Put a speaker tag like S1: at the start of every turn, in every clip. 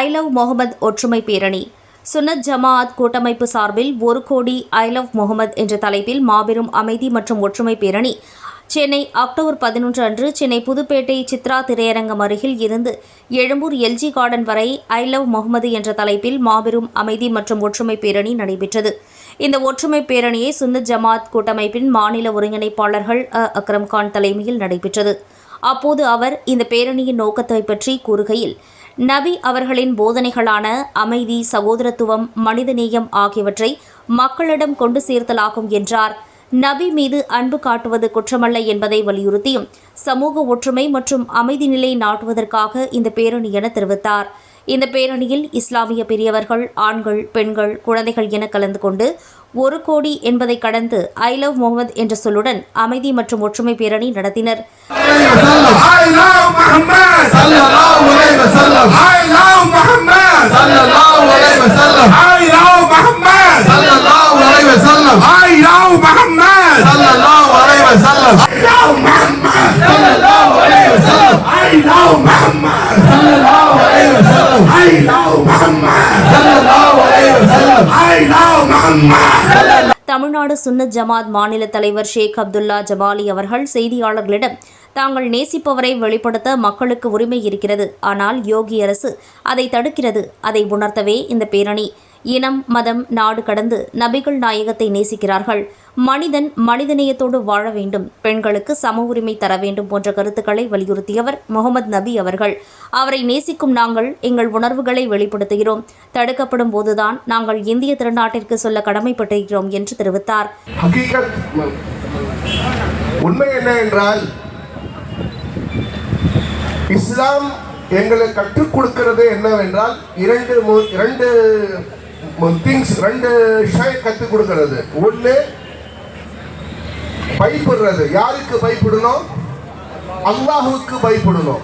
S1: I love Mohammed ஒற்றுமை பேரணி. சுன்னத் ஜமாஅத் கூட்டமைப்பு சார்பில் ஒரு கோடி ஐ லவ் முகமது என்ற தலைப்பில் மாபெரும் அமைதி மற்றும் ஒற்றுமை பேரணி. சென்னை அக்டோபர் பதினொன்று அன்று சென்னை புதுப்பேட்டை சித்ரா திரையரங்கம் அருகில் இருந்து எழும்பூர் எல்ஜி கார்டன் வரை ஐ லவ் முகமது என்ற தலைப்பில் மாபெரும் அமைதி மற்றும் ஒற்றுமை பேரணி நடைபெற்றது. இந்த ஒற்றுமை பேரணியை சுன்னத் ஜமாத் கூட்டமைப்பின் மாநில ஒருங்கிணைப்பாளர்கள் அ. அக்ரம் கான் தலைமையில் நடைபெற்றது. அப்போது அவர் இந்த பேரணியின் நோக்கத்தை பற்றி கூறுகையில் நபி அவர்களின் போதனைகளான அமைதி சகோதரத்துவம் மனிதநேயம் ஆகியவற்றை மக்களிடம் கொண்டு சேர்த்தலாகும் என்றார். நபி மீது அன்பு காட்டுவது குற்றமல்ல என்பதை வலியுறுத்தியும் சமூக ஒற்றுமை மற்றும் அமைதி நிலை நாட்டுவதற்காக இந்த பேரணி என தெரிவித்தார். இந்த பேரணியில் இஸ்லாமிய பெரியவர்கள் ஆண்கள் பெண்கள் குழந்தைகள் என கலந்து கொண்டு ஒரு கோடி என்பதை கடந்து ஐ லவ் முகமது என்ற சொல்லுடன் அமைதி மற்றும் ஒற்றுமை பேரணி நடத்தினர்.
S2: وسلم. حي له
S3: محمد. صلى الله
S2: عليه وسلم. حي
S3: له محمد. صلى
S2: الله عليه وسلم.
S3: حي له محمد.
S2: صلى الله عليه
S3: وسلم. حي له
S2: محمد. صلى الله
S3: عليه وسلم. حي
S2: له محمد. صلى
S3: الله عليه وسلم.
S2: حي له محمد.
S3: صلى الله عليه
S2: وسلم. حي له محمد.
S1: தமிழ்நாடு சுன்னத் ஜமாத் மாநில தலைவர் ஷேக் அப்துல்லா ஜமாலி அவர்கள் செய்தியாளர்களிடம் தாங்கள் நேசிப்பவரை வெளிப்படுத்த மக்களுக்கு உரிமை இருக்கிறது. ஆனால் யோகி அரசு அதை தடுக்கிறது. அதை உணர்த்தவே இந்த பேரணி. இனம் மதம் நாடு கடந்து நபிகள் நாயகத்தை நேசிக்கிறார்கள். மனிதன் மனிதநேயத்தோடு வாழ வேண்டும். பெண்களுக்கு சம உரிமை தர வேண்டும் போன்ற கருத்துக்களை வலியுறுத்தியவர் முகமது நபி அவர்கள். அவரை நேசிக்கும் நாங்கள் எங்கள் உணர்வுகளை வெளிப்படுத்துகிறோம். தடுக்கப்படும் போதுதான் நாங்கள் இந்திய திருநாட்டிற்கு சொல்ல கடமைப்பட்டிருக்கிறோம் என்று தெரிவித்தார்.
S2: உண்மை என்ன என்றால் இஸ்லாம் எங்களுக்கு கற்றுக் கொடுக்கிறது என்னவென்றால் இரண்டு இரண்டு திங்ஸ் ரெண்டு விஷயம் கற்றுக் கொடுக்கறது. ஒன்று பயப்படுறது. யாருக்கு பயப்படணும்? அல்லாஹுக்கு பயப்படணும்.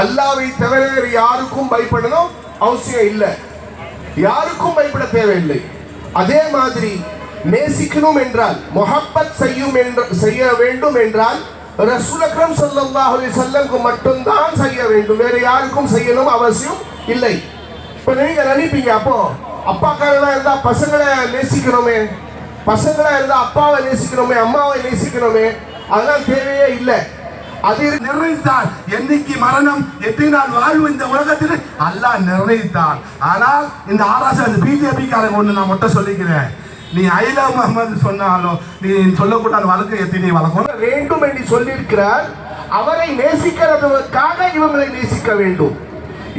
S2: அல்லாவை தவிர வேறு யாருக்கும் பயப்படணும் அவசியம் இல்லை. யாருக்கும் பயப்பட தேவையில்லை. அதே மாதிரி நேசிக்கணும் என்றால் முஹப்பத் செய்யும் என்ற செய்ய வேண்டும் என்றால் ரசூல் அக்ரம் ஸல்லல்லாஹு அலைஹி மட்டும்தான் செய்ய வேண்டும். வேறு யாருக்கும் செய்யணும் அவசியம் இல்லை. இப்போ நீங்கள் நினைப்பீங்க அப்போ அப்பாக்காரனா இருந்தா பசங்களை நேசிக்கணுமே. பசங்களா இருந்தா அப்பாவை நேசிக்கணுமே அம்மாவை நேசிக்கணுமே. அதெல்லாம் தேவையே இல்லை. அது நிர்ணயித்தார் என்னைக்கு மரணம் எத்தனை நாள் வாழ்வு இந்த உலகத்தில்? அல்லாஹ் நிர்ணயித்தார் ஆனால் இந்த ஆராசன் பிஜேபி காரங்க ஒன்று நான் மட்டும் சொல்லிக்கிறேன். நீ ஐலா முகமது சொன்னாலும் நீ சொல்லக்கூடாத வழக்கு எத்தனை வழக்கம் வேண்டும் என்று சொல்லியிருக்கிறார். அவரை நேசிக்கிறதுக்காக இவங்களை நேசிக்க வேண்டும்.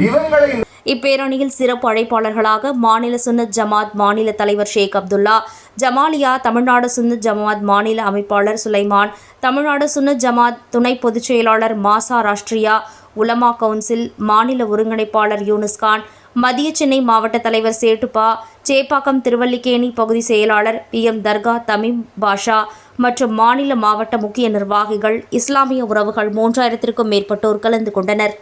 S2: இவங்களை
S1: இப்பேரணியில் சிறப்பு அழைப்பாளர்களாக மாநில சுன்னத் ஜமாத் மாநில தலைவர் ஷேக் அப்துல்லா ஜமாலியா தமிழ்நாடு சுன்னத் ஜமாத் மாநில அமைப்பாளர் சுலைமான் தமிழ்நாடு சுன்னத் ஜமாத் துணை பொதுச் செயலாளர் மாசா ராஷ்ட்ரியா உலமா கவுன்சில் மாநில ஒருங்கிணைப்பாளர் யூனுஸ்கான் மத்திய சென்னை மாவட்ட தலைவர் சேட்டுப்பா சேப்பாக்கம் திருவல்லிக்கேணி பகுதி செயலாளர் பி எம் தர்கா தமிம் பாஷா மற்றும் மாநில மாவட்ட முக்கிய நிர்வாகிகள் இஸ்லாமிய உறவுகள் மூன்றாயிரத்திற்கும் மேற்பட்டோர் கலந்து கொண்டனர்.